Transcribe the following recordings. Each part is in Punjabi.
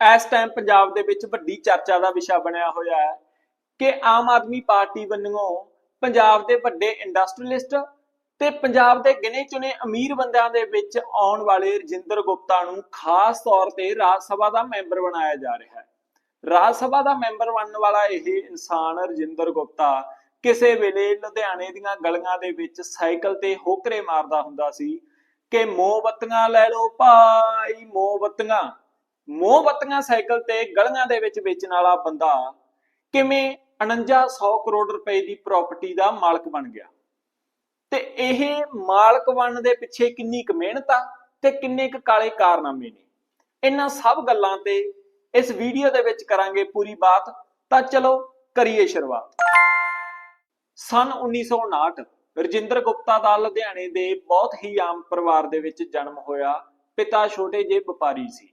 ਇਸ ਟਾਈਮ ਪੰਜਾਬ ਦੇ ਵਿੱਚ ਵੱਡੀ ਚਰਚਾ ਦਾ ਵਿਸ਼ਾ ਬਣਿਆ ਹੋਇਆ ਹੈ ਕਿ ਆਮ ਆਦਮੀ ਪਾਰਟੀ ਵੱਲੋਂ ਪੰਜਾਬ ਦੇ ਵੱਡੇ ਇੰਡਸਟਰੀਲਿਸਟ ਤੇ ਪੰਜਾਬ ਦੇ ਗਿਣੇ ਚੁਣੇ ਅਮੀਰ ਬੰਦਿਆਂ ਦੇ ਵਿੱਚ ਆਉਣ ਵਾਲੇ ਰਜਿੰਦਰ ਗੁਪਤਾ ਨੂੰ ਖਾਸ ਤੌਰ ਤੇ ਰਾਜ ਸਭਾ ਦਾ ਮੈਂਬਰ ਬਣਾਇਆ ਜਾ ਰਿਹਾ ਹੈ। ਰਾਜ ਸਭਾ ਦਾ ਮੈਂਬਰ ਬਣਨ ਵਾਲਾ ਇਹ ਇਨਸਾਨ ਰਜਿੰਦਰ ਗੁਪਤਾ ਕਿਸੇ ਵੇਲੇ ਲੁਧਿਆਣੇ ਦੀਆਂ ਗਲੀਆਂ ਦੇ ਵਿੱਚ ਸਾਈਕਲ ਤੇ ਹੋਕਰੇ ਮਾਰਦਾ ਹੁੰਦਾ ਸੀ ਕਿ ਮੋਮਬੱਤੀਆਂ ਲੈ ਲਓ ਭਾਈ ਮੋਮਬੱਤੀਆਂ। ਮੋਮਬੱਤੀਆਂ ਸਾਈਕਲ ਤੇ ਗਲੀਆਂ ਦੇ ਵਿੱਚ ਵੇਚਣ ਵਾਲਾ ਬੰਦਾ ਕਿਵੇਂ 4900 ਕਰੋੜ ਰੁਪਏ ਦੀ ਪ੍ਰਾਪਰਟੀ ਦਾ ਮਾਲਕ ਬਣ ਗਿਆ? ਤੇ ਇਹ ਮਾਲਕ ਬਣਨ ਦੇ ਪਿੱਛੇ ਕਿੰਨੀ ਕੁ ਮਿਹਨਤ ਆ ਤੇ ਕਿੰਨੇ ਕੁ ਕਾਲੇ ਕਾਰਨਾਮੇ ਨੇ? ਇਹਨਾਂ ਸਭ ਗੱਲਾਂ ਤੇ ਇਸ ਵੀਡੀਓ ਦੇ ਵਿੱਚ ਕਰਾਂਗੇ ਪੂਰੀ ਬਾਤ। ਤਾਂ ਚਲੋ ਕਰੀਏ ਸ਼ੁਰੂਆਤ। ਸਨ 1959 ਰਜਿੰਦਰ ਗੁਪਤਾ ਦਾ ਲੁਧਿਆਣੇ ਦੇ ਬਹੁਤ ਹੀ ਆਮ ਪਰਿਵਾਰ ਦੇ ਵਿੱਚ ਜਨਮ ਹੋਇਆ। ਪਿਤਾ ਛੋਟੇ ਜਿਹੇ ਵਪਾਰੀ ਸੀ।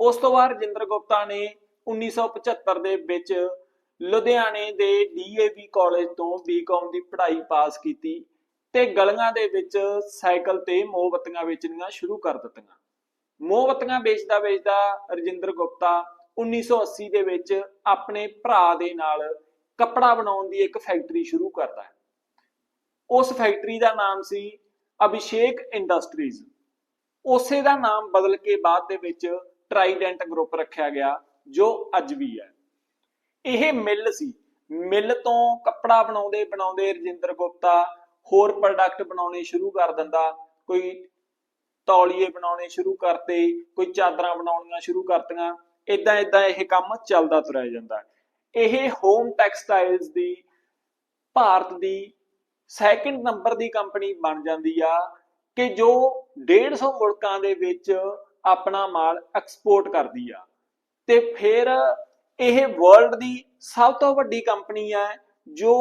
ਉਸ ਤੋਂ ਬਾਅਦ ਰਜਿੰਦਰ ਗੁਪਤਾ ਨੇ 1975 ਦੇ ਵਿੱਚ ਲੁਧਿਆਣੇ ਦੇ ਡੀਏਵੀ ਕਾਲਜ ਤੋਂ ਬੀਕਾਮ ਦੀ ਪੜ੍ਹਾਈ ਪਾਸ ਕੀਤੀ ਤੇ ਗਲੀਆਂ ਦੇ ਵਿੱਚ ਸਾਈਕਲ ਤੇ ਮੋਮਬੱਤੀਆਂ ਵੇਚਣੀਆਂ ਸ਼ੁਰੂ ਕਰ ਦਿੱਤੀਆਂ। ਮੋਮਬੱਤੀਆਂ ਵੇਚਦਾ ਵੇਚਦਾ ਰਜਿੰਦਰ ਗੁਪਤਾ 1980 ਦੇ ਵਿੱਚ ਆਪਣੇ ਭਰਾ ਦੇ ਨਾਲ ਕੱਪੜਾ ਬਣਾਉਣ ਦੀ ਇੱਕ ਫੈਕਟਰੀ ਸ਼ੁਰੂ ਕਰਦਾ ਹੈ। ਉਸ ਫੈਕਟਰੀ ਦਾ ਨਾਮ ਸੀ ਅਭਿਸ਼ੇਕ ਇੰਡਸਟਰੀਜ਼। ਉਸੇ ਦਾ ਨਾਮ ਬਦਲ ਕੇ ਬਾਅਦ ਦੇ ਵਿੱਚ ਟਰਾਈਡੈਂਟ ਗਰੁੱਪ ਰੱਖਿਆ ਗਿਆ, ਜੋ ਅੱਜ ਵੀ ਹੈ। ਇਹ ਮਿੱਲ ਸੀ। ਮਿੱਲ ਤੋਂ ਕੱਪੜਾ ਬਣਾਉਂਦੇ ਬਣਾਉਂਦੇ ਰਜਿੰਦਰ ਗੁਪਤਾ ਹੋਰ ਪ੍ਰੋਡਕਟ ਬਣਾਉਣੇ ਸ਼ੁਰੂ ਕਰ ਦਿੰਦਾ। ਕੋਈ ਤੌਲੀਏ ਬਣਾਉਣੇ ਸ਼ੁਰੂ ਕਰਤੇ, ਕੋਈ ਚਾਦਰਾਂ ਬਣਾਉਣੀਆਂ ਸ਼ੁਰੂ ਕਰਤੀਆਂ। ਇਦਾਂ ਇਦਾਂ ਇਹ ਕੰਮ ਚੱਲਦਾ ਤੁਰਿਆ ਜਾਂਦਾ। ਇਹ ਹੋਮ ਟੈਕਸਟਾਈਲਸ ਦੀ, ਭਾਰਤ ਦੀ ਸੈਕਿੰਡ ਨੰਬਰ ਦੀ ਕੰਪਨੀ ਬਣ ਜਾਂਦੀ ਆ ਕਿ ਜੋ 150 ਮੁਲਕਾਂ ਦੇ ਵਿੱਚ ਆਪਣਾ ਮਾਲ ਐਕਸਪੋਰਟ ਕਰਦੀ ਆ। ਤੇ ਫਿਰ ਇਹ ਵਰਲਡ ਦੀ ਸਭ ਤੋਂ ਵੱਡੀ ਕੰਪਨੀ ਹੈ ਜੋ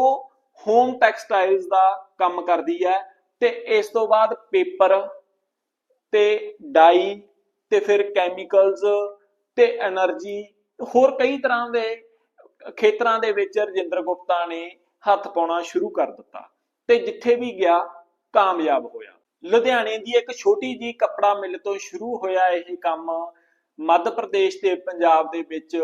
ਹੋਮ ਟੈਕਸਟਾਈਲਸ ਦਾ ਕੰਮ ਕਰਦੀ ਹੈ ਤੇ ਇਸ ਤੋਂ ਬਾਅਦ ਪੇਪਰ ਤੇ ਡਾਈ ਤੇ ਫਿਰ ਕੈਮੀਕਲਸ ਤੇ એનર્ਜੀ ਹੋਰ ਕਈ ਤਰ੍ਹਾਂ ਦੇ ਖੇਤਰਾਂ ਦੇ ਵਿੱਚ ਰਜਿੰਦਰ ਗੁਪਤਾ ਨੇ ਹੱਥ ਪਾਉਣਾ ਸ਼ੁਰੂ ਕਰ ਦਿੱਤਾ ਤੇ ਜਿੱਥੇ ਵੀ ਗਿਆ ਕਾਮਯਾਬ ਹੋਇਆ। ਲੁਧਿਆਣੇ ਦੀ ਇੱਕ ਛੋਟੀ ਜੀ ਕੱਪੜਾ ਮਿਲ ਤੋਂ ਸ਼ੁਰੂ ਹੋਇਆ ਇਹ ਕੰਮ ਮੱਧ ਪ੍ਰਦੇਸ਼ ਤੇ ਪੰਜਾਬ ਦੇ ਵਿੱਚ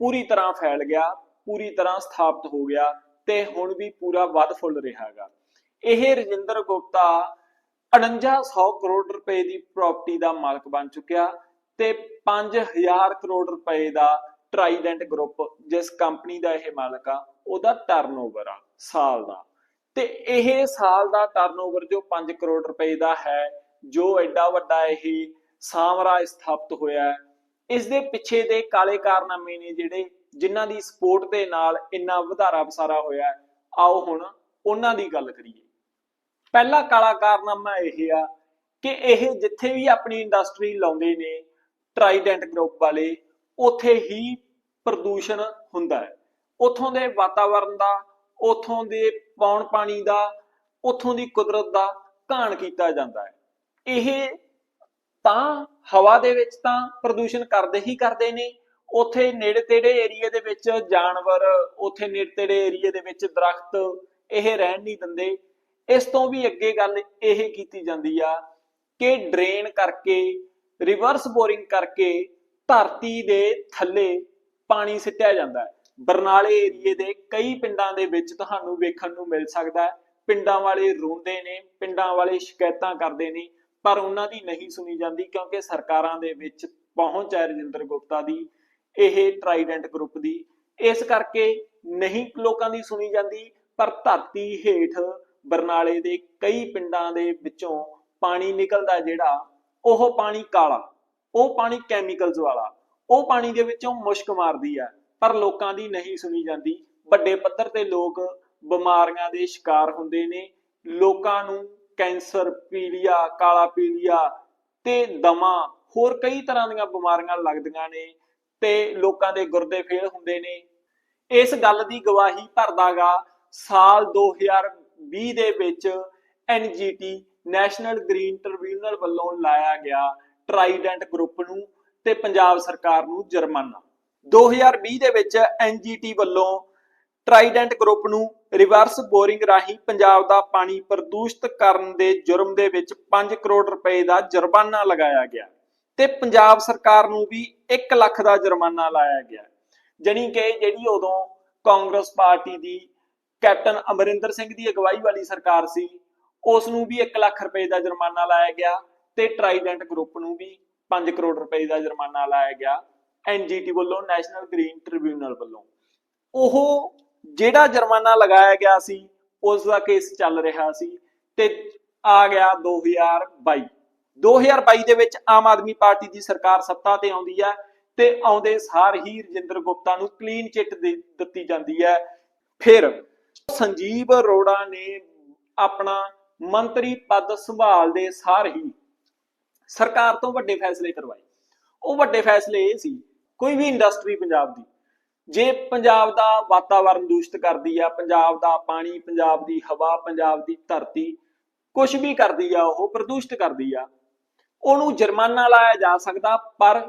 ਪੂਰੀ ਤਰ੍ਹਾਂ ਫੈਲ ਗਿਆ, ਪੂਰੀ ਤਰ੍ਹਾਂ ਸਥਾਪਿਤ ਹੋ ਗਿਆ ਤੇ ਹੁਣ ਵੀ ਪੂਰਾ ਵੱਧ ਫੁੱਲ ਰਿਹਾ ਹੈਗਾ ਇਹ ਰਜਿੰਦਰ ਗੁਪਤਾ 4900 ਕਰੋੜ ਰੁਪਏ ਦੀ ਪ੍ਰਾਪਰਟੀ ਦਾ ਮਾਲਕ ਬਣ ਚੁੱਕਿਆ ਤੇ 5000 ਕਰੋੜ ਰੁਪਏ ਦਾ ਟ੍ਰਾਈਡੈਂਟ ਗਰੁੱਪ ਜਿਸ ਕੰਪਨੀ ਦਾ ਇਹ ਮਾਲਕ ਆ, ਉਹਦਾ ਟਰਨਓਵਰ ਆ ਸਾਲ ਦਾ। ਤੇ ਇਹ ਸਾਲ ਦਾ ਟਰਨਓਵਰ ਜੋ 5 ਕਰੋੜ ਰੁਪਏ ਦਾ ਹੈ, ਜੋ ਐਡਾ ਵੱਡਾ ਇਹ ਸਾਮਰਾਜ ਸਥਾਪਿਤ ਹੋਇਆ ਹੈ, ਇਸ ਦੇ ਪਿੱਛੇ ਦੇ ਕਾਲੇ ਕਾਰਨਾਮੇ ਨੇ ਜਿਹੜੇ ਜਿਨ੍ਹਾਂ ਦੀ ਸਪੋਰਟ ਦੇ ਨਾਲ ਇੰਨਾ ਵਧਾਰਾ ਵਸਾਰਾ ਹੋਇਆ ਹੈ। ਆਓ ਹੁਣ ਉਹਨਾਂ ਦੀ ਗੱਲ ਕਰੀਏ ਪਹਿਲਾ ਕਾਲਾ ਕਾਰਨਾਮਾ ਇਹ ਆ ਕਿ ਇਹ ਜਿੱਥੇ ਵੀ ਆਪਣੀ ਇੰਡਸਟਰੀ ਲਾਉਂਦੇ ਨੇ ਟਰਾਈਡੈਂਟ ਗਰੁੱਪ ਵਾਲੇ, ਉੱਥੇ ਹੀ ਪ੍ਰਦੂਸ਼ਣ ਹੁੰਦਾ ਹੈ ਉੱਥੋਂ ਦੇ ਵਾਤਾਵਰਣ ਦਾ ਉੱਥੋਂ ਦੇ ਪੌਣ ਪਾਣੀ ਦਾ, ਉੱਥੋਂ ਦੀ ਕੁਦਰਤ ਦਾ ਘਾਣ ਕੀਤਾ ਜਾਂਦਾ ਹੈ। ਇਹ ਤਾਂ ਹਵਾ ਦੇ ਵਿੱਚ ਤਾਂ ਪ੍ਰਦੂਸ਼ਣ ਕਰਦੇ ਹੀ ਕਰਦੇ ਨੇ। ਉੱਥੇ ਨੇੜੇ ਤੇੜੇ ਏਰੀਏ ਦੇ ਵਿੱਚ ਜਾਨਵਰ, ਉੱਥੇ ਨੇੜੇ ਤੇੜੇ ਏਰੀਏ ਦੇ ਵਿੱਚ ਦਰਖਤ, ਇਹ ਰਹਿਣ ਨਹੀਂ ਦਿੰਦੇ। ਇਸ ਤੋਂ ਵੀ ਅੱਗੇ ਗੱਲ ਇਹ ਕੀਤੀ ਜਾਂਦੀ ਆ ਕਿ ਡਰੇਨ ਕਰਕੇ, ਰਿਵਰਸ ਬੋਰਿੰਗ ਕਰਕੇ ਧਰਤੀ ਦੇ ਥੱਲੇ ਪਾਣੀ ਸਿੱਟਿਆ ਜਾਂਦਾ ਹੈ। ਬਰਨਾਲੇ ਏਰੀਏ ਦੇ ਕਈ ਪਿੰਡਾਂ ਦੇ ਵਿੱਚ ਤੁਹਾਨੂੰ ਵੇਖਣ ਨੂੰ ਮਿਲ ਸਕਦਾ ਹੈ। ਪਿੰਡਾਂ ਵਾਲੇ ਰੋਂਦੇ ਨੇ, ਪਿੰਡਾਂ ਵਾਲੇ ਸ਼ਿਕਾਇਤਾਂ ਕਰਦੇ ਨੇ, ਪਰ ਉਹਨਾਂ ਦੀ ਨਹੀਂ ਸੁਣੀ ਜਾਂਦੀ ਕਿਉਂਕਿ ਸਰਕਾਰਾਂ ਦੇ ਵਿੱਚ ਪਹੁੰਚ ਹੈ ਰਜਿੰਦਰ ਗੁਪਤਾ ਦੀ, ਇਹ ਟਰਾਈਡੈਂਟ ਗਰੁੱਪ ਦੀ। ਇਸ ਕਰਕੇ ਨਹੀਂ ਲੋਕਾਂ ਦੀ ਸੁਣੀ ਜਾਂਦੀ, ਪਰ ਧਰਤੀ ਹੇਠ ਬਰਨਾਲੇ ਦੇ ਕਈ ਪਿੰਡਾਂ ਦੇ ਵਿੱਚੋਂ ਪਾਣੀ ਨਿਕਲਦਾ ਜਿਹੜਾ, ਉਹ ਪਾਣੀ ਕਾਲਾ, ਉਹ ਪਾਣੀ ਕੈਮੀਕਲਸ ਵਾਲਾ, ਉਹ ਪਾਣੀ ਦੇ ਵਿੱਚੋਂ ਮੁਸ਼ਕ ਮਾਰਦੀ ਆ ਪਰ ਲੋਕਾਂ ਦੀ ਨਹੀਂ ਸੁਣੀ ਜਾਂਦੀ। ਵੱਡੇ ਪੱਧਰ ਤੇ ਲੋਕ ਬਿਮਾਰੀਆਂ ਦੇ ਸ਼ਿਕਾਰ ਹੁੰਦੇ ਨੇ। ਲੋਕਾਂ ਨੂੰ ਕੈਂਸਰ, ਪੀਲੀਆ, ਕਾਲਾ ਪੀਲੀਆ ਤੇ ਦਮਾ ਹੋਰ ਕਈ ਤਰ੍ਹਾਂ ਦੀਆਂ ਬਿਮਾਰੀਆਂ ਲੱਗਦੀਆਂ ਨੇ ਤੇ ਲੋਕਾਂ ਦੇ ਗੁਰਦੇ ਫੇਲ ਹੁੰਦੇ ਨੇ। ਇਸ ਗੱਲ ਦੀ ਗਵਾਹੀ ਭਰਦਾਗਾ ਸਾਲ 2020 ਦੇ ਵਿੱਚ ਐਨਜੀਟੀ ਨੈਸ਼ਨਲ ਗ੍ਰੀਨ ਟ੍ਰਿਬਿਊਨਲ ਵੱਲੋਂ ਲਾਇਆ ਗਿਆ ਟਰਾਈਡੈਂਟ ਗਰੁੱਪ ਨੂੰ ਤੇ ਪੰਜਾਬ ਸਰਕਾਰ ਨੂੰ ਜੁਰਮਾਨਾ। 2020 ਦੇ ਵਿੱਚ ਐਨਜੀਟੀ ਵੱਲੋਂ ਟਰਾਈਡੈਂਟ ਗਰੁੱਪ ਨੂੰ ਰਿਵਰਸ ਬੋਰਿੰਗ ਰਾਹੀਂ ਪੰਜਾਬ ਦਾ ਪਾਣੀ ਪ੍ਰਦੂਸ਼ਿਤ ਕਰਨ ਦੇ ਜੁਰਮ ਦੇ ਵਿੱਚ 5 ਕਰੋੜ ਰੁਪਏ ਦਾ ਜੁਰਮਾਨਾ ਲਗਾਇਆ ਗਿਆ ਤੇ ਪੰਜਾਬ ਸਰਕਾਰ ਨੂੰ ਵੀ 1 ਲੱਖ ਦਾ ਜੁਰਮਾਨਾ ਲਾਇਆ ਗਿਆ। ਜਣੀ ਕਿ ਜਿਹੜੀ ਉਦੋਂ ਕਾਂਗਰਸ ਪਾਰਟੀ ਦੀ ਕੈਪਟਨ ਅਮਰਿੰਦਰ ਸਿੰਘ ਦੀ ਅਗਵਾਈ ਵਾਲੀ ਸਰਕਾਰ ਸੀ ਉਸ ਨੂੰ ਵੀ 1 ਲੱਖ ਰੁਪਏ ਦਾ ਜੁਰਮਾਨਾ ਲਾਇਆ ਗਿਆ ਤੇ ਟਰਾਈਡੈਂਟ ਗਰੁੱਪ ਨੂੰ ਵੀ 5 ਕਰੋੜ ਰੁਪਏ ਦਾ ਜੁਰਮਾਨਾ ਲਾਇਆ ਗਿਆ। ਐਨਜੀਟੀ ਵੱਲੋਂ, ਨੈਸ਼ਨਲ ਗ੍ਰੀਨ ਟ੍ਰਿਬਿਊਨਲ ਵੱਲੋਂ। ਉਹ ਜਿਹੜਾ ਜੁਰਮਾਨਾ ਲਗਾਇਆ ਗਿਆ ਸੀ, ਉਸ ਦਾ ਕੇਸ ਚੱਲ ਰਿਹਾ ਸੀ ਤੇ ਆ ਗਿਆ 2022 2022 ਦੇ ਵਿੱਚ ਆਮ ਆਦਮੀ ਪਾਰਟੀ ਦੀ ਸਰਕਾਰ ਸੱਤਾ ਤੇ ਆਉਂਦੀ ਹੈ ਤੇ ਆਉਂਦੇ ਸਾਰ ਹੀ ਰਜਿੰਦਰ ਗੁਪਤਾ ਨੂੰ ਕਲੀਨ ਚਿੱਟ ਦਿੱਤੀ ਜਾਂਦੀ ਹੈ। ਫਿਰ ਸੰਜੀਵ ਅਰੋੜਾ ਨੇ ਆਪਣਾ ਮੰਤਰੀ ਪਦ ਸੰਭਾਲਦੇ ਸਾਰ ਹੀ ਸਰਕਾਰ ਤੋਂ ਵੱਡੇ ਫੈਸਲੇ ਕਰਵਾਏ। ਉਹ ਵੱਡੇ ਫੈਸਲੇ ਇਹ ਸੀ ਕੋਈ ਵੀ ਇੰਡਸਟਰੀ ਪੰਜਾਬ ਦੀ, ਜੇ ਪੰਜਾਬ ਦਾ ਵਾਤਾਵਰਣ ਦੂਸ਼ਿਤ ਕਰਦੀ ਆ, ਪੰਜਾਬ ਦਾ ਪਾਣੀ, ਪੰਜਾਬ ਦੀ ਹਵਾ, ਪੰਜਾਬ ਦੀ ਧਰਤੀ ਕੁਝ ਵੀ ਕਰਦੀ ਆ, ਉਹ ਪ੍ਰਦੂਸ਼ਿਤ ਕਰਦੀ ਆ, ਉਹਨੂੰ ਜੁਰਮਾਨਾ ਲਾਇਆ ਜਾ ਸਕਦਾ, ਪਰ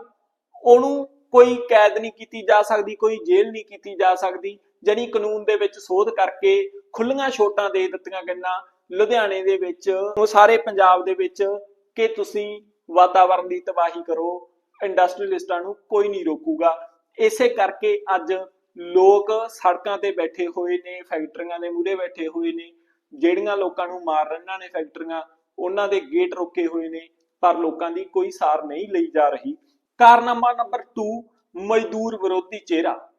ਉਹਨੂੰ ਕੋਈ ਕੈਦ ਨਹੀਂ ਕੀਤੀ ਜਾ ਸਕਦੀ, ਕੋਈ ਜੇਲ੍ਹ ਨਹੀਂ ਕੀਤੀ ਜਾ ਸਕਦੀ ਜਿਹੜੀ ਕਾਨੂੰਨ ਦੇ ਵਿੱਚ ਸੋਧ ਕਰਕੇ ਖੁੱਲੀਆਂ ਛੋਟਾਂ ਦੇ ਦਿੱਤੀਆਂ ਗਈਆਂ, ਲੁਧਿਆਣੇ ਦੇ ਵਿੱਚ, ਉਹ ਸਾਰੇ ਪੰਜਾਬ ਦੇ ਵਿੱਚ, ਕਿ ਤੁਸੀਂ ਵਾਤਾਵਰਣ ਦੀ ਤਬਾਹੀ ਕਰੋ ਇੰਡਸਟਰੀਅਲਿਸਟਾਂ ਨੂੰ ਕੋਈ ਨਹੀਂ ਰੋਕੂਗਾ। ਇਸੇ ਕਰਕੇ ਅੱਜ ਲੋਕ ਸੜਕਾਂ ਤੇ ਬੈਠੇ ਹੋਏ ਨੇ, ਫੈਕਟਰੀਆਂ ਦੇ ਮੂਹਰੇ ਬੈਠੇ ਹੋਏ ਨੇ, ਜਿਹੜੀਆਂ ਲੋਕਾਂ ਨੂੰ ਮਾਰ ਰਹੀਆਂ ਨੇ ਫੈਕਟਰੀਆਂ, ਉਹਨਾਂ ਦੇ ਗੇਟ ਰੋਕੇ ਹੋਏ ਨੇ, ਪਰ ਲੋਕਾਂ ਦੀ ਕੋਈ ਸਾਰ ਨਹੀਂ ਲਈ ਜਾ ਰਹੀ। ਕਾਰਨਾਮਾ ਨੰਬਰ 2 ਮਜ਼ਦੂਰ ਵਿਰੋਧੀ ਚਿਹਰਾ।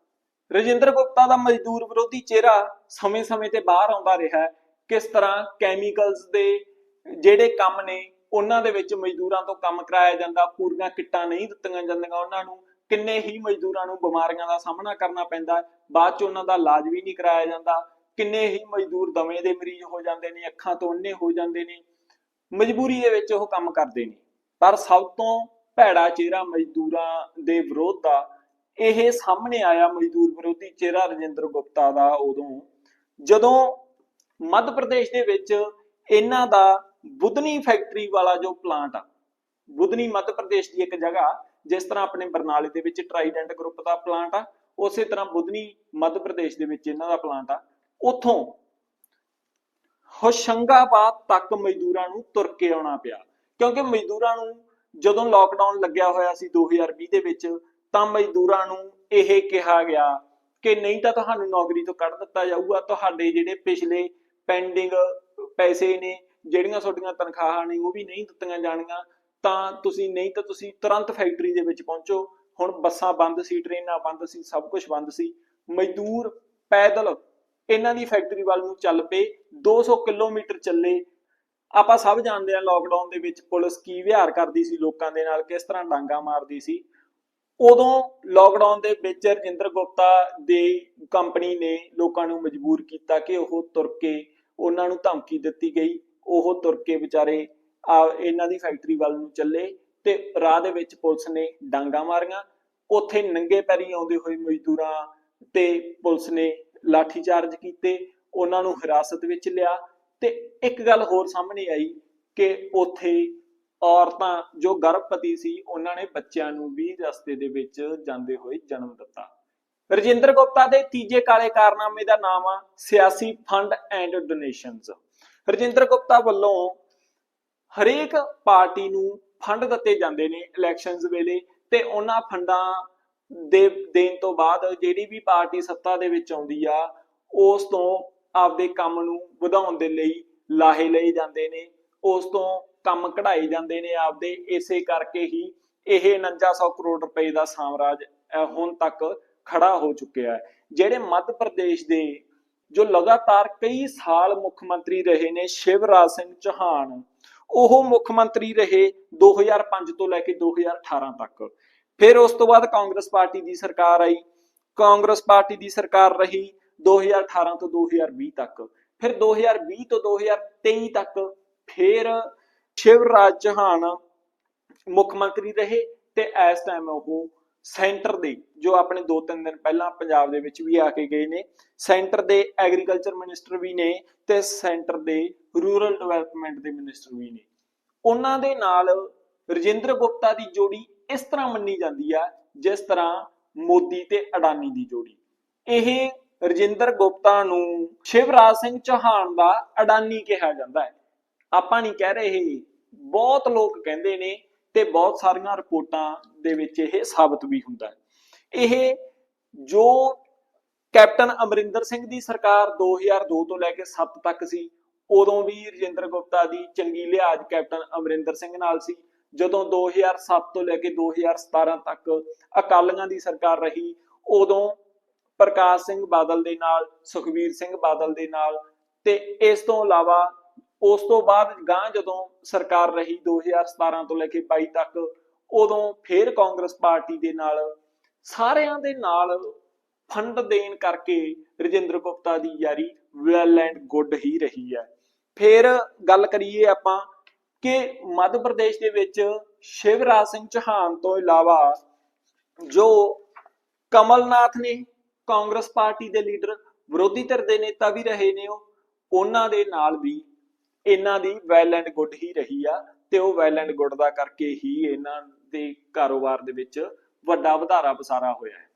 ਰਜਿੰਦਰ ਗੁਪਤਾ ਦਾ ਮਜ਼ਦੂਰ ਵਿਰੋਧੀ ਚਿਹਰਾ ਸਮੇਂ-ਸਮੇਂ ਤੇ ਬਾਹਰ ਆਉਂਦਾ ਰਿਹਾ ਕਿਸ ਤਰ੍ਹਾਂ ਕੈਮੀਕਲਸ ਦੇ ਜਿਹੜੇ ਕੰਮ ਨੇ ਉਹਨਾਂ ਦੇ ਵਿੱਚ ਮਜ਼ਦੂਰਾਂ ਤੋਂ ਕੰਮ ਕਰਾਇਆ ਜਾਂਦਾ, ਪੂਰੀਆਂ ਕਿੱਟਾਂ ਨਹੀਂ ਦਿੱਤੀਆਂ ਜਾਂਦੀਆਂ ਉਹਨਾਂ ਨੂੰ, ਕਿੰਨੇ ਹੀ ਮਜ਼ਦੂਰਾਂ ਨੂੰ ਬਿਮਾਰੀਆਂ ਦਾ ਸਾਹਮਣਾ ਕਰਨਾ ਪੈਂਦਾ, ਬਾਅਦ ਚ ਉਹਨਾਂ ਦਾ ਇਲਾਜ ਵੀ ਨਹੀਂ ਕਰਾਇਆ ਜਾਂਦਾ, ਕਿੰਨੇ ਹੀ ਮਜ਼ਦੂਰ ਦਮੇ ਦੇ ਮਰੀਜ਼ ਹੋ ਜਾਂਦੇ ਨੇ, ਅੱਖਾਂ ਤੋਂ ਅੰਨੇ ਹੋ ਜਾਂਦੇ ਨੇ, ਮਜਬੂਰੀ ਦੇ ਵਿੱਚ ਉਹ ਕੰਮ ਕਰਦੇ ਨੇ। ਪਰ ਸਭ ਤੋਂ ਭੈੜਾ ਚਿਹਰਾ ਮਜ਼ਦੂਰਾਂ ਦੇ ਵਿਰੋਧ ਦਾ, ਇਹ ਸਾਹਮਣੇ ਆਇਆ ਮਜ਼ਦੂਰ ਵਿਰੋਧੀ ਚਿਹਰਾ ਰਜਿੰਦਰ ਗੁਪਤਾ ਦਾ ਉਦੋਂ। ਜਦੋਂ ਮੱਧ ਪ੍ਰਦੇਸ਼ ਦੇ ਵਿੱਚ ਇਹਨਾਂ ਦਾ ਬੁੱਧਨੀ ਫੈਕਟਰੀ ਵਾਲਾ ਜੋ ਪਲਾਂਟ ਆ, ਬੁੱਧਨੀ ਮੱਧ ਪ੍ਰਦੇਸ਼ ਦੀ ਇੱਕ ਜਗ੍ਹਾ, ਜਿਸ ਤਰ੍ਹਾਂ ਆਪਣੇ ਬਰਨਾਲੇ ਦੇ ਵਿੱਚ ਟਰਾਈਡੈਂਟ ਗਰੁੱਪ ਦਾ ਪਲਾਂਟ ਆ, ਉਸੇ ਤਰ੍ਹਾਂ ਬੁੱਧਨੀ ਮੱਧ ਪ੍ਰਦੇਸ਼ ਦੇ ਵਿੱਚ ਇਹਨਾਂ ਦਾ ਪਲਾਂਟ ਆ। ਉੱਥੋਂ ਹੋਸ਼ੰਗਾਬਾਦ ਤੱਕ ਮਜ਼ਦੂਰਾਂ ਨੂੰ ਤੁਰ ਕੇ ਆਉਣਾ ਪਿਆ। ਕਿਉਂਕਿ ਮਜ਼ਦੂਰਾਂ ਨੂੰ ਜਦੋਂ ਲੋਕਡਾਊਨ ਲੱਗਿਆ ਹੋਇਆ ਸੀ 2020 ਦੇ ਵਿੱਚ, ਤਾਂ ਮਜ਼ਦੂਰਾਂ ਨੂੰ ਇਹ ਕਿਹਾ ਗਿਆ ਕਿ ਨਹੀਂ ਤਾਂ ਤੁਹਾਨੂੰ ਨੌਕਰੀ ਤੋਂ ਕੱਢ ਦਿੱਤਾ ਜਾਊਗਾ, ਤੁਹਾਡੇ ਜਿਹੜੇ ਪਿਛਲੇ ਪੈਂਡਿੰਗ ਪੈਸੇ ਨੇ ਜਿਹੜੀਆਂ ਤੁਹਾਡੀਆਂ ਤਨਖਾਹਾਂ ਨੇ ਉਹ ਵੀ ਨਹੀਂ ਦਿੱਤੀਆਂ ਜਾਣੀਆਂ, ਤਾਂ ਤੁਸੀਂ ਨਹੀਂ ਤਾਂ ਤੁਸੀਂ ਤੁਰੰਤ ਫੈਕਟਰੀ ਦੇ ਵਿੱਚ ਪਹੁੰਚੋ। ਹੁਣ ਬੱਸਾਂ ਬੰਦ ਸੀ, ਟ੍ਰੇਨਾਂ ਬੰਦ ਸੀ, ਸਭ ਕੁਝ ਬੰਦ ਸੀ। ਮਜ਼ਦੂਰ ਪੈਦਲ ਇਹਨਾਂ ਦੀ ਫੈਕਟਰੀ ਵੱਲ ਨੂੰ ਚੱਲ ਪਏ 200 ਕਿਲੋਮੀਟਰ ਚੱਲੇ। ਆਪਾਂ ਸਭ ਜਾਣਦੇ ਹਾਂ ਲੋਕਡਾਊਨ ਦੇ ਵਿੱਚ ਪੁਲਿਸ ਕੀ ਵਿਹਾਰ ਕਰਦੀ ਸੀ ਲੋਕਾਂ ਦੇ ਨਾਲ, ਕਿਸ ਤਰ੍ਹਾਂ ਡਾਂਗਾ ਮਾਰਦੀ ਸੀ। ਉਦੋਂ ਲੋਕਡਾਊਨ ਦੇ ਵਿੱਚ ਰਜਿੰਦਰ ਗੁਪਤਾ ਦੇ ਕੰਪਨੀ ਨੇ ਲੋਕਾਂ ਨੂੰ ਮਜਬੂਰ ਕੀਤਾ ਕਿ ਉਹ ਤੁਰ ਕੇ ਉਹਨਾਂ ਨੂੰ ਧਮਕੀ ਦਿੱਤੀ ਗਈ। ਉਹ ਤੁਰ ਕੇ ਵਿਚਾਰੇ ਆ ਇਹਨਾਂ ਦੀ ਫੈਕਟਰੀ ਵੱਲ ਨੂੰ ਚੱਲੇ ਤੇ ਰਾਹ ਦੇ ਵਿੱਚ ਪੁਲਿਸ ਨੇ ਡਾਂਗਾ ਮਾਰੀਆਂ। ਉੱਥੇ ਨੰਗੇ ਪੈਰੀ ਆਉਂਦੇ ਹੋਏ ਮਜ਼ਦੂਰਾਂ ਤੇ ਪੁਲਿਸ ਨੇ ਲਾਠੀ ਚਾਰਜ ਕੀਤੇ, ਉਹਨਾਂ ਨੂੰ ਹਿਰਾਸਤ ਵਿੱਚ ਲਿਆ ਤੇ ਇੱਕ ਗੱਲ ਹੋਰ ਸਾਹਮਣੇ ਆਈ ਕਿ ਉੱਥੇ ਔਰਤਾਂ, ਜੋ ਗਰਭਪਤੀ ਸੀ, ਉਹਨਾਂ ਨੇ ਬੱਚਿਆਂ ਨੂੰ ਵੀ ਰਸਤੇ ਦੇ ਵਿੱਚ ਜਾਂਦੇ ਹੋਏ ਜਨਮ ਦਿੱਤਾ। ਰਜਿੰਦਰ ਗੁਪਤਾ ਦੇ ਤੀਜੇ ਕਾਲੇ ਕਾਰਨਾਮੇ ਦਾ ਨਾਮ ਆ ਸਿਆਸੀ fund and donations Rajinder Gupta ਵੱਲੋਂ ਹਰੇਕ ਪਾਰਟੀ ਨੂੰ ਫੰਡ ਦਿੱਤੇ ਜਾਂਦੇ ਨੇ ਇਲੈਕਸ਼ਨਸ ਵੇਲੇ ਤੇ ਉਹਨਾਂ ਫੰਡਾਂ ਦੇ ਦੇਣ ਤੋਂ ਬਾਅਦ ਜਿਹੜੀ ਵੀ ਪਾਰਟੀ ਸੱਤਾ ਦੇ ਵਿੱਚ ਆਉਂਦੀ ਆ, ਉਸ ਤੋਂ ਆਪਦੇ ਕੰਮ ਨੂੰ ਵਧਾਉਣ ਦੇ ਲਈ ਲਾਹੇ ਲਏ ਜਾਂਦੇ ਨੇ, ਉਸ ਤੋਂ ਕੰਮ ਕਢਾਏ ਜਾਂਦੇ ਨੇ ਆਪਦੇ, ਇਸੇ ਕਰਕੇ ਹੀ ਇਹ 4900 ਕਰੋੜ ਰੁਪਏ ਦਾ ਸਾਮਰਾਜ ਹੁਣ ਤੱਕ ਖੜਾ ਹੋ ਚੁੱਕਿਆ ਹੈ। ਜਿਹੜੇ ਮੱਧ ਪ੍ਰਦੇਸ਼ ਦੇ ਜੋ ਲਗਾਤਾਰ ਕਈ ਸਾਲ ਮੁੱਖ ਮੰਤਰੀ ਰਹੇ ਨੇ, ਸ਼ਿਵਰਾਜ ਸਿੰਘ ਚੌਹਾਨ, ਉਹ ਮੁੱਖ ਮੰਤਰੀ ਰਹੇ 2005 ਤੋਂ ਲੈ ਕੇ 2018 ਤੱਕ। ਫਿਰ ਉਸ ਤੋਂ ਬਾਅਦ ਕਾਂਗਰਸ ਪਾਰਟੀ ਦੀ ਸਰਕਾਰ ਆਈ। ਕਾਂਗਰਸ ਪਾਰਟੀ ਦੀ ਸਰਕਾਰ ਰਹੀ 2018 ਤੋਂ 2020 ਤੱਕ। ਫਿਰ 2020 ਤੋਂ 2023 ਤੱਕ ਫਿਰ ਸ਼ਿਵਰਾਜ ਚੌਹਾਨ ਮੁੱਖ ਮੰਤਰੀ ਰਹੇ ਤੇ ਇਸ ਟਾਈਮ ਉਹ ਸੈਂਟਰ ਦੇ, ਜੋ ਆਪਣੇ 2-3 ਦਿਨ ਪਹਿਲਾਂ ਪੰਜਾਬ ਦੇ ਵਿੱਚ ਵੀ ਆ ਕੇ ਗਏ ਨੇ। ਸੈਂਟਰ ਦੇ ਐਗਰੀਕਲਚਰ ਮਿਨਿਸਟਰ ਵੀ ਨੇ ਤੇ ਸੈਂਟਰ ਦੇ ਰੂਰਲ ਡਿਵੈਲਪਮੈਂਟ ਦੇ ਮਿਨਿਸਟਰ ਵੀ ਨੇ। ਉਹਨਾਂ ਦੇ ਨਾਲ ਰਜਿੰਦਰ ਗੁਪਤਾ ਦੀ ਜੋੜੀ ਇਸ ਤਰ੍ਹਾਂ ਮੰਨੀ ਜਾਂਦੀ ਆ, ਜਿਸ ਤਰ੍ਹਾਂ ਮੋਦੀ ਤੇ ਅਡਾਨੀ ਦੀ ਜੋੜੀ। ਇਹ ਰਜਿੰਦਰ ਗੁਪਤਾ ਨੂੰ ਸ਼ਿਵਰਾਜ ਸਿੰਘ ਚੌਹਾਨ ਦਾ ਅਡਾਨੀ ਕਿਹਾ ਜਾਂਦਾ ਹੈ। ਆਪਾਂ ਨਹੀਂ ਕਹਿ ਰਹੇ, ਬਹੁਤ ਲੋਕ ਕਹਿੰਦੇ ਨੇ ਤੇ ਬਹੁਤ ਸਾਰੀਆਂ ਰਿਪੋਰਟਾਂ ਦੇ ਵਿੱਚ ਇਹ ਸਾਬਤ ਵੀ ਹੁੰਦਾ ਹੈ। ਇਹ ਜੋ ਕੈਪਟਨ ਅਮਰਿੰਦਰ ਸਿੰਘ ਦੀ ਸਰਕਾਰ 2002 ਤੋਂ ਲੈ ਕੇ 7 ਤੱਕ ਸੀ, ਉਦੋਂ ਵੀ ਰਜਿੰਦਰ ਗੁਪਤਾ ਦੀ ਚੰਗੀ ਲਿਹਾਜ਼ ਕੈਪਟਨ ਅਮਰਿੰਦਰ ਸਿੰਘ ਨਾਲ ਸੀ। ਜਦੋਂ 2007 ਤੋਂ ਲੈ ਕੇ 2017 ਤੱਕ ਅਕਾਲੀਆਂ ਦੀ ਸਰਕਾਰ ਰਹੀ, ਉਦੋਂ ਪ੍ਰਕਾਸ਼ ਸਿੰਘ ਬਾਦਲ ਦੇ ਨਾਲ ਸੁਖਵੀਰ ਸਿੰਘ ਬਾਦਲ ਦੇ ਨਾਲ ਤੇ ਇਸ ਤੋਂ ਇਲਾਵਾ ਉਸ ਤੋਂ ਬਾਅਦ ਗਾਂ ਜਦੋਂ ਸਰਕਾਰ ਰਹੀ 2017 ਤੋਂ ਲੈ ਕੇ 22 ਤੱਕ, ਉਦੋਂ ਫੇਰ ਕਾਂਗਰਸ ਪਾਰਟੀ ਦੇ ਨਾਲ ਸਾਰਿਆਂ ਦੇ ਨਾਲ ਫੰਡ ਦੇਣ ਕਰਕੇ ਰਜਿੰਦਰ ਗੁਪਤਾ ਦੀ ਯਾਰੀ ਵੈਲ ਐਂਡ ਗੁੱਡ ਹੀ ਰਹੀ ਹੈ। ਫਿਰ ਗੱਲ ਕਰੀਏ ਆਪਾਂ ਕਿ ਮੱਧ ਪ੍ਰਦੇਸ਼ ਦੇ ਵਿੱਚ ਸ਼ਿਵਰਾਜ ਸਿੰਘ ਚੌਹਾਨ ਤੋਂ ਇਲਾਵਾ ਜੋ ਕਮਲਨਾਥ ਨੇ ਕਾਂਗਰਸ ਪਾਰਟੀ ਦੇ ਲੀਡਰ, ਵਿਰੋਧੀ ਧਿਰ ਦੇ ਨੇਤਾ ਵੀ ਰਹੇ ਨੇ ਉਹ, ਉਹਨਾਂ ਦੇ ਨਾਲ ਵੀ ਇਹਨਾਂ ਦੀ ਵੈਲ ਐਂਡ ਗੁੱਡ ਹੀ ਰਹੀ ਆ ਤੇ ਉਹ ਵੈਲ ਐਂਡ ਗੁੱਡ ਦਾ ਕਰਕੇ ਹੀ ਇਹਨਾਂ ਦੇ ਕਾਰੋਬਾਰ ਦੇ ਵਿੱਚ ਵੱਡਾ ਵਧਾਰਾ ਵਸਾਰਾ ਹੋਇਆ ਹੈ।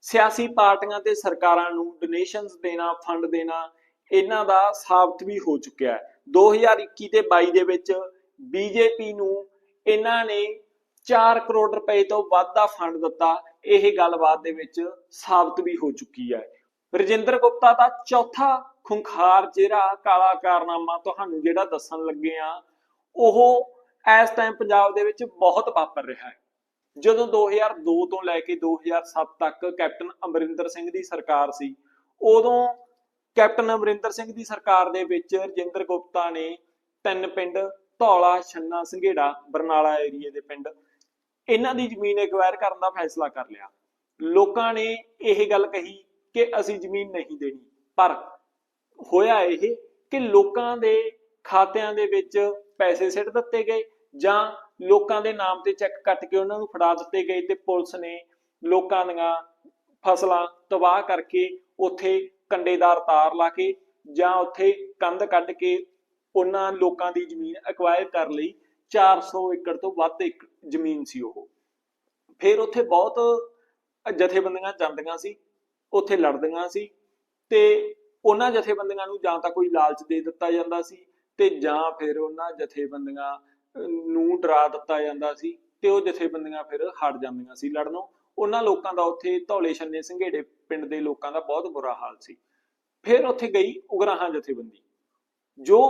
ਸਿਆਸੀ ਪਾਰਟੀਆਂ ਤੇ ਸਰਕਾਰਾਂ ਨੂੰ ਡੋਨੇਸ਼ਨਸ ਦੇਣਾ ਫੰਡ ਦੇਣਾ, ਇਹਨਾਂ ਦਾ ਸਾਬਤ ਵੀ ਹੋ ਚੁੱਕਿਆ ਹੈ। 2021 ਤੇ 22 ਦੇ ਵਿੱਚ ਬੀਜੇਪੀ ਨੂੰ ਇਹਨਾਂ ਨੇ 4 ਕਰੋੜ ਰੁਪਏ ਤੋਂ ਵੱਧ ਦਾ ਫੰਡ ਦਿੱਤਾ। ਇਹ ਗੱਲਬਾਤ ਦੇ ਵਿੱਚ ਸਾਬਤ ਵੀ ਹੋ ਚੁੱਕੀ ਹੈ। ਰਜਿੰਦਰ ਗੁਪਤਾ ਦਾ ਚੌਥਾ ਖੁੰਖਾਰ ਚਿਹਰਾ ਕਾਲਾ ਕਾਰਨਾਮਾ ਤੁਹਾਨੂੰ ਜਿਹੜਾ ਦੱਸਣ ਲੱਗੇ ਆ, ਉਹ ਇਸ ਟਾਈਮ ਪੰਜਾਬ ਦੇ ਵਿੱਚ ਬਹੁਤ ਵਾਪਰ ਰਿਹਾ ਹੈ। ਜਦੋਂ 2002 ਤੋਂ ਲੈ ਕੇ 2007 ਤੱਕ ਕੈਪਟਨ ਅਮਰਿੰਦਰ ਸਿੰਘ ਦੀ ਸਰਕਾਰ ਸੀ, ਉਦੋਂ ਕੈਪਟਨ ਅਮਰਿੰਦਰ ਸਿੰਘ ਦੀ ਸਰਕਾਰ ਦੇ ਵਿੱਚ ਰਜਿੰਦਰ ਗੁਪਤਾ ਨੇ ਤਿੰਨ ਪਿੰਡ, ਧੌਲਾ, ਛੰਨਾ, ਸੰਘੇੜਾ, ਬਰਨਾਲਾ ਏਰੀਏ ਦੇ ਪਿੰਡ, ਇਹਨਾਂ ਦੀ ਜ਼ਮੀਨ ਐਕਵਾਇਰ ਕਰਨ ਦਾ ਫੈਸਲਾ ਕਰ ਲਿਆ। ਲੋਕਾਂ ਨੇ ਇਹ ਗੱਲ ਕਹੀ ਕਿ ਅਸੀਂ ਜ਼ਮੀਨ ਨਹੀਂ ਦੇਣੀ, ਪਰ ਹੋਇਆ ਇਹ ਕਿ ਲੋਕਾਂ ਦੇ ਖਾਤਿਆਂ ਦੇ ਵਿੱਚ ਪੈਸੇ ਸਿੱਟ ਦਿੱਤੇ ਗਏ ਜਾਂ ਲੋਕਾਂ ਦੇ ਨਾਮ ਤੇ ਚੈੱਕ ਕੱਟ ਕੇ ਉਹਨਾਂ ਨੂੰ ਫੜਾ ਦਿੱਤੇ ਗਏ ਤੇ ਪੁਲਿਸ ਨੇ ਲੋਕਾਂ ਦੀਆਂ ਫਸਲਾਂ ਤਬਾਹ ਕਰਕੇ ਉੱਥੇ ਕੰਡੇਦਾਰ ਤਾਰ ਲਾ ਕੇ ਜਾਂ ਉੱਥੇ ਕੰਧ ਕੱਢ ਕੇ ਉਹਨਾਂ ਲੋਕਾਂ ਦੀ ਜ਼ਮੀਨ ਐਕਵਾਇਰ ਕਰ ਲਈ। 400 ਏਕੜ ਤੋਂ ਵੱਧ ਇੱਕ ਜ਼ਮੀਨ ਸੀ ਉਹ। ਫਿਰ ਉੱਥੇ ਬਹੁਤ ਜਥੇਬੰਦੀਆਂ ਜਾਂਦੀਆਂ ਸੀ, ਉੱਥੇ ਲੜਦੀਆਂ ਸੀ ਤੇ ਉਹਨਾਂ ਜਥੇਬੰਦੀਆਂ ਨੂੰ ਜਾਂ ਤਾਂ ਕੋਈ ਲਾਲਚ ਦੇ ਦਿੱਤਾ ਜਾਂਦਾ ਸੀ ਤੇ ਜਾਂ ਫਿਰ ਉਹਨਾਂ ਜਥੇਬੰਦੀਆਂ ਨੂੰ ਡਰਾ ਦਿੱਤਾ ਜਾਂਦਾ ਸੀ ਤੇ ਉਹ ਜਥੇਬੰਦੀਆਂ ਫਿਰ ਹਟ ਜਾਂਦੀਆਂ ਸੀ ਲੜਨੋਂ। ਉਹਨਾਂ ਲੋਕਾਂ ਦਾ ਉੱਥੇ ਧੌਲੇ ਛੰਨੇ ਸੰਘੇੜੇ ਪਿੰਡ ਦੇ ਲੋਕਾਂ ਦਾ ਬਹੁਤ ਬੁਰਾ ਹਾਲ ਸੀ। ਫਿਰ ਉੱਥੇ ਗਈ ਉਗਰਾਹਾਂ ਜਥੇਬੰਦੀ। ਜੋ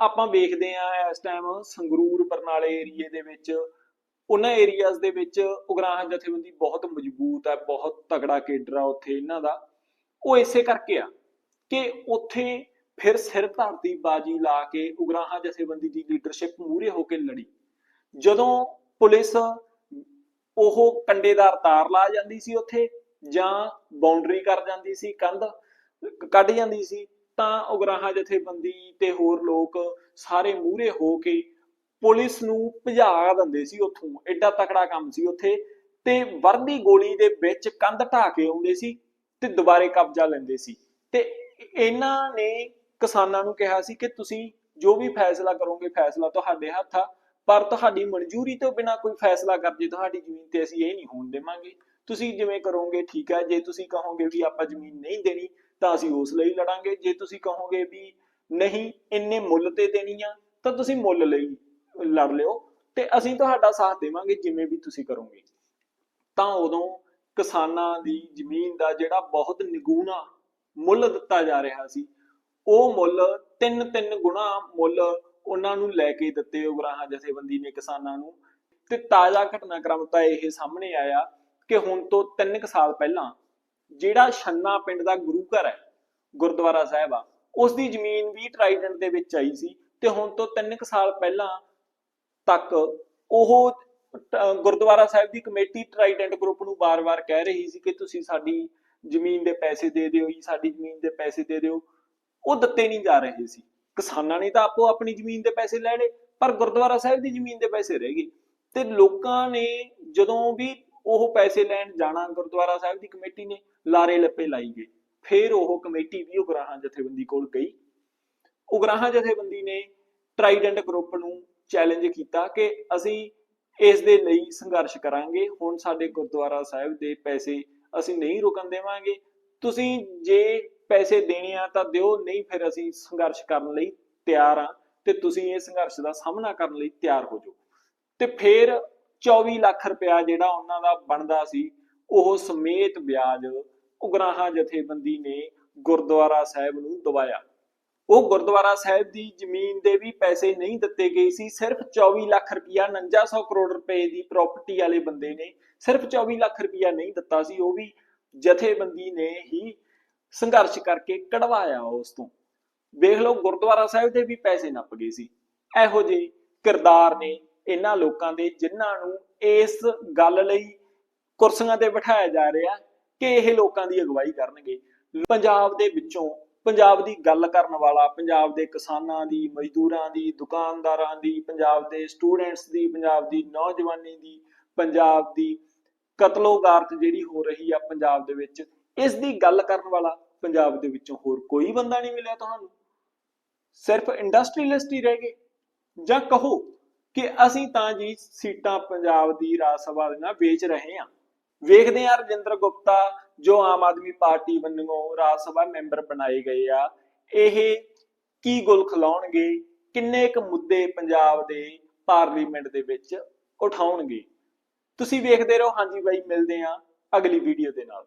ਆਪਾਂ ਵੇਖਦੇ ਆ ਇਸ ਟਾਈਮ ਸੰਗਰੂਰ ਬਰਨਾਲੇ ਏਰੀਏ ਦੇ ਵਿੱਚ, ਉਹਨਾਂ ਏਰੀਆਜ਼ ਦੇ ਵਿੱਚ ਉਗਰਾਹਾਂ ਜਥੇਬੰਦੀ ਬਹੁਤ ਮਜ਼ਬੂਤ ਹੈ, ਬਹੁਤ ਤਗੜਾ ਕੇਡਰ ਆ ਉੱਥੇ ਇਹਨਾਂ ਦਾ। ਉਹ ਇਸੇ ਕਰਕੇ ਆ ਕਿ ਉੱਥੇ ਫਿਰ ਸਿਰ ਧਰਤੀ ਬਾਜੀ ਲਾ ਕੇ ਉਗਰਾਹਾਂ ਜਥੇਬੰਦੀ ਦੀ ਲੀਡਰਸ਼ਿਪ ਮੂਹਰੇ ਹੋ ਕੇ ਲੜੀ। ਜਦੋਂ ਪੁਲਿਸ ਉਹ ਕੰਡੇਦਾਰ ਤਾਰ ਲਾ ਜਾਂਦੀ ਸੀ ਉੱਥੇ ਜਾਂ ਬਾਉਂਡਰੀ ਕਰ ਜਾਂਦੀ ਸੀ, ਕੰਧ ਕੱਢ ਜਾਂਦੀ ਸੀ, ਤਾਂ ਉਗਰਾਹਾਂ ਜਥੇਬੰਦੀ ਤੇ ਹੋਰ ਲੋਕ ਸਾਰੇ ਮੂਹਰੇ ਹੋ ਕੇ ਪੁਲਿਸ ਨੂੰ ਭਜਾ ਦਿੰਦੇ ਸੀ ਉੱਥੋਂ। ਐਡਾ ਤਕੜਾ ਕੰਮ ਸੀ ਉੱਥੇ ਤੇ ਵਰਦੀ ਗੋਲੀ ਦੇ ਵਿੱਚ ਕੰਧ ਢਾ ਕੇ ਆਉਂਦੇ ਸੀ ਤੇ ਦੁਬਾਰੇ ਕਬਜ਼ਾ ਲੈਂਦੇ ਸੀ। ਤੇ ਇਹਨਾਂ ਨੇ ਕਿਸਾਨਾਂ ਨੂੰ ਕਿਹਾ ਸੀ ਕਿ ਤੁਸੀਂ ਜੋ ਵੀ ਫੈਸਲਾ ਕਰੋਗੇ ਫੈਸਲਾ ਤੁਹਾਡੇ ਹੱਥ ਆ, ਪਰ ਤੁਹਾਡੀ ਮਨਜ਼ੂਰੀ ਤੋਂ ਬਿਨਾ ਕੋਈ ਫੈਸਲਾ ਕਰ ਜੇ ਤੁਹਾਡੀ ਜ਼ਮੀਨ ਤੇ ਅਸੀਂ ਇਹ ਨਹੀਂ ਹੋਣ ਦੇਵਾਂਗੇ। ਤੁਸੀਂ ਜਿਵੇਂ ਕਰੋਗੇ ਠੀਕ ਹੈ ਜੇ ਤੁਸੀਂ ਕਹੋਗੇ ਵੀ ਆਪਾਂ ਜ਼ਮੀਨ ਨਹੀਂ ਦੇਣੀ, ਤਾਂ ਅਸੀਂ ਉਸ ਲਈ ਲੜਾਂਗੇ। ਜੇ ਤੁਸੀਂ ਕਹੋਗੇ ਵੀ ਨਹੀਂ, ਇੰਨੇ ਮੁੱਲ ਤੇ ਦੇਣੀ ਆ, ਤਾਂ ਤੁਸੀਂ ਮੁੱਲ ਲਈ ਲੜ ਲਿਓ ਤੇ ਅਸੀਂ ਤੁਹਾਡਾ ਸਾਥ ਦੇਵਾਂਗੇ ਜਿਵੇਂ ਵੀ ਤੁਸੀਂ ਕਰੋਗੇ। ਤਾਂ ਉਦੋਂ ਕਿਸਾਨਾਂ ਦੀ ਜ਼ਮੀਨ ਦਾ ਜਿਹੜਾ ਬਹੁਤ ਨਿਗੂਣਾ ਮੁੱਲ ਦਿੱਤਾ ਜਾ ਰਿਹਾ ਸੀ। ਉਹ ਮੁੱਲ ਤਿੰਨ ਤਿੰਨ ਗੁਣਾ ਮੁੱਲ ਉਹਨਾਂ ਨੂੰ ਲੈ ਕੇ ਦਿੱਤੇ ਉਗਰਾਹਾਂ ਜਥੇਬੰਦੀ ਨੇ ਕਿਸਾਨਾਂ ਨੂੰ। ਤੇ ਤਾਜ਼ਾ ਘਟਨਾਕ੍ਰਮ ਤਾਂ ਇਹ ਸਾਹਮਣੇ ਆਇਆ ਕਿ ਹੁਣ ਤੋਂ 3 ਸਾਲ ਪਹਿਲਾਂ ਜਿਹੜਾ ਛੰਨਾ ਪਿੰਡ ਦਾ ਗੁਰੂ ਘਰ ਹੈ, ਗੁਰਦੁਆਰਾ ਸਾਹਿਬ ਆ ਉਸ ਦੀ ਜ਼ਮੀਨ ਵੀ ਟ੍ਰਾਈਡੈਂਟ ਦੇ ਵਿੱਚ ਆਈ ਸੀ ਤੇ ਹੁਣ ਤੋਂ 3 ਕੁ ਸਾਲ ਪਹਿਲਾਂ ਤੱਕ ਉਹ ਗੁਰਦੁਆਰਾ ਸਾਹਿਬ ਦੀ ਕਮੇਟੀ ਟ੍ਰਾਈਡੈਂਟ ਗਰੁੱਪ ਨੂੰ ਬਾਰ-ਬਾਰ ਕਹਿ ਰਹੀ ਸੀ ਕਿ ਤੁਸੀਂ ਸਾਡੀ ਜ਼ਮੀਨ ਦੇ ਪੈਸੇ ਦੇ ਦਿਓ ਜੀ, ਸਾਡੀ ਜ਼ਮੀਨ ਦੇ ਪੈਸੇ ਦੇ ਦਿਓ। ਉਹ ਦਿੱਤੇ ਨਹੀਂ ਜਾ ਰਹੇ ਸੀ। ਕਿਸਾਨਾਂ ਨੇ ਤਾਂ ਆਪੋ ਆਪਣੀ ਜ਼ਮੀਨ ਦੇ ਪੈਸੇ ਲੈ ਲਏ, ਪਰ ਗੁਰਦੁਆਰਾ ਸਾਹਿਬ ਦੀ ਜ਼ਮੀਨ ਦੇ ਪੈਸੇ ਰਹਿ ਗਏ। ਤੇ ਲੋਕਾਂ ਨੇ ਜਦੋਂ ਵੀ ਉਹ ਪੈਸੇ ਲੈਣ ਜਾਣਾ, ਗੁਰਦੁਆਰਾ ਸਾਹਿਬ ਦੀ ਕਮੇਟੀ ਨੇ ਲਾਰੇ ਲੱਪੇ ਲਾਈ ਗਏ। ਫਿਰ ਉਹ ਕਮੇਟੀ ਵੀ ਉਗਰਾਹਾਂ ਜਥੇਬੰਦੀ ਕੋਲ ਗਈ। ਉਗਰਾਹਾਂ ਜਥੇਬੰਦੀ ਨੇ ਟ੍ਰਾਈਡੈਂਟ ਗਰੁੱਪ ਨੂੰ ਚੈਲੰਜ ਕੀਤਾ ਕਿ ਅਸੀਂ ਇਸ ਦੇ ਲਈ ਸੰਘਰਸ਼ ਕਰਾਂਗੇ। ਹੁਣ ਸਾਡੇ ਗੁਰਦੁਆਰਾ ਸਾਹਿਬ ਦੇ ਪੈਸੇ ਅਸੀਂ ਨਹੀਂ ਰੁਕਣ ਦੇਵਾਂਗੇ। ਤੁਸੀਂ ਜੇ ਪੈਸੇ ਦੇਣੇ ਆ ਤਾਂ ਦਿਓ, ਨਹੀਂ ਫਿਰ ਅਸੀਂ ਸੰਘਰਸ਼ ਕਰਨ ਲਈ ਤਿਆਰ ਆ ਤੇ ਤੁਸੀਂ ਇਹ ਸੰਘਰਸ਼ ਦਾ ਸਾਹਮਣਾ ਕਰਨ ਲਈ ਤਿਆਰ ਹੋ ਜਾਓ। ਤੇ ਫਿਰ 24 ਲੱਖ ਰੁਪਇਆ ਜਿਹੜਾ ਉਹਨਾਂ ਦਾ ਬਣਦਾ ਸੀ, ਉਹ ਸਮੇਤ ਵਿਆਜ ਉਗਰਾਹਾਂ ਜਥੇਬੰਦੀ ਨੇ ਗੁਰਦੁਆਰਾ ਸਾਹਿਬ ਨੂੰ ਦਵਾਇਆ। ਉਹ ਗੁਰਦੁਆਰਾ ਸਾਹਿਬ ਦੀ ਜ਼ਮੀਨ ਦੇ ਵੀ ਪੈਸੇ ਨਹੀਂ ਦਿੱਤੇ ਗਏ ਸੀ, ਸਿਰਫ 24 ਲੱਖ ਰੁਪਇਆ 4900 ਕਰੋੜ ਰੁਪਏ ਦੀ ਪ੍ਰਾਪਰਟੀ ਵਾਲੇ ਬੰਦੇ ਨੇ ਸਿਰਫ 24 ਲੱਖ ਰੁਪਇਆ ਨਹੀਂ ਦਿੱਤਾ ਸੀ, ਉਹ ਵੀ ਜਥੇਬੰਦੀ ਨੇ ਹੀ ਸੰਘਰਸ਼ ਕਰਕੇ ਕਢਵਾਇਆ ਉਸ ਤੋਂ। ਵੇਖ ਲਓ, ਗੁਰਦੁਆਰਾ ਸਾਹਿਬ ਦੇ ਵੀ ਪੈਸੇ ਨੱਪ ਗਏ ਸੀ। ਇਹੋ ਜਿਹੇ ਕਿਰਦਾਰ ਨੇ ਇਹਨਾਂ ਲੋਕਾਂ ਦੇ ਜਿਨ੍ਹਾਂ ਨੂੰ ਇਸ ਗੱਲ ਲਈ ਕੁਰਸੀਆਂ ਤੇ ਬਿਠਾਇਆ ਜਾ ਰਿਹਾ ਕਿ ਇਹ ਲੋਕਾਂ ਦੀ ਅਗਵਾਈ ਕਰਨਗੇ। ਪੰਜਾਬ ਦੇ ਵਿੱਚੋਂ ਪੰਜਾਬ ਦੀ ਗੱਲ ਕਰਨ ਵਾਲਾ, ਪੰਜਾਬ ਦੇ ਕਿਸਾਨਾਂ ਦੀ, ਮਜ਼ਦੂਰਾਂ ਦੀ, ਦੁਕਾਨਦਾਰਾਂ ਦੀ, ਪੰਜਾਬ ਦੇ ਸਟੂਡੈਂਟਸ ਦੀ, ਪੰਜਾਬ ਦੀ ਨੌਜਵਾਨੀ ਦੀ, ਪੰਜਾਬ ਦੀ ਕਤਲੋਗਾਰਤ ਜਿਹੜੀ ਹੋ ਰਹੀ ਆ ਪੰਜਾਬ ਦੇ ਵਿੱਚ, ਇਸ ਦੀ ਗੱਲ ਕਰਨ ਵਾਲਾ ਪੰਜਾਬ ਦੇ ਵਿੱਚੋਂ ਹੋਰ ਕੋਈ ਬੰਦਾ ਨਹੀਂ ਮਿਲਿਆ ਤੁਹਾਨੂੰ? ਸਿਰਫ ਇੰਡਸਟਰੀਲਿਸਟ ਹੀ ਰਹਿ ਗਏ। ਜਾਂ ਕਹੋ ਕਿ ਅਸੀਂ ਤਾਂ ਜੀ ਸੀਟਾਂ ਪੰਜਾਬ ਦੀ ਰਾਜ ਸਭਾ ਦੀਆਂ ਵੇਚ ਰਹੇ ਹਾਂ। ਵੇਖਦੇ ਹਾਂ ਰਜਿੰਦਰ ਗੁਪਤਾ, ਜੋ ਆਮ ਆਦਮੀ ਪਾਰਟੀ ਵੱਲੋਂ ਰਾਜ ਸਭਾ ਮੈਂਬਰ ਬਣਾਏ ਗਏ ਆ, ਇਹ ਕੀ ਗੁਲ ਖਿਲਾਉਣਗੇ ਕਿੰਨੇ ਕੁ ਮੁੱਦੇ ਪੰਜਾਬ ਦੇ ਪਾਰਲੀਮੈਂਟ ਦੇ ਵਿੱਚ ਉਠਾਉਣਗੇ? ਤੁਸੀਂ ਵੇਖਦੇ ਰਹੋ, ਹਾਂਜੀ ਬਾਈ, ਮਿਲਦੇ ਹਾਂ ਅਗਲੀ ਵੀਡੀਓ ਦੇ ਨਾਲ।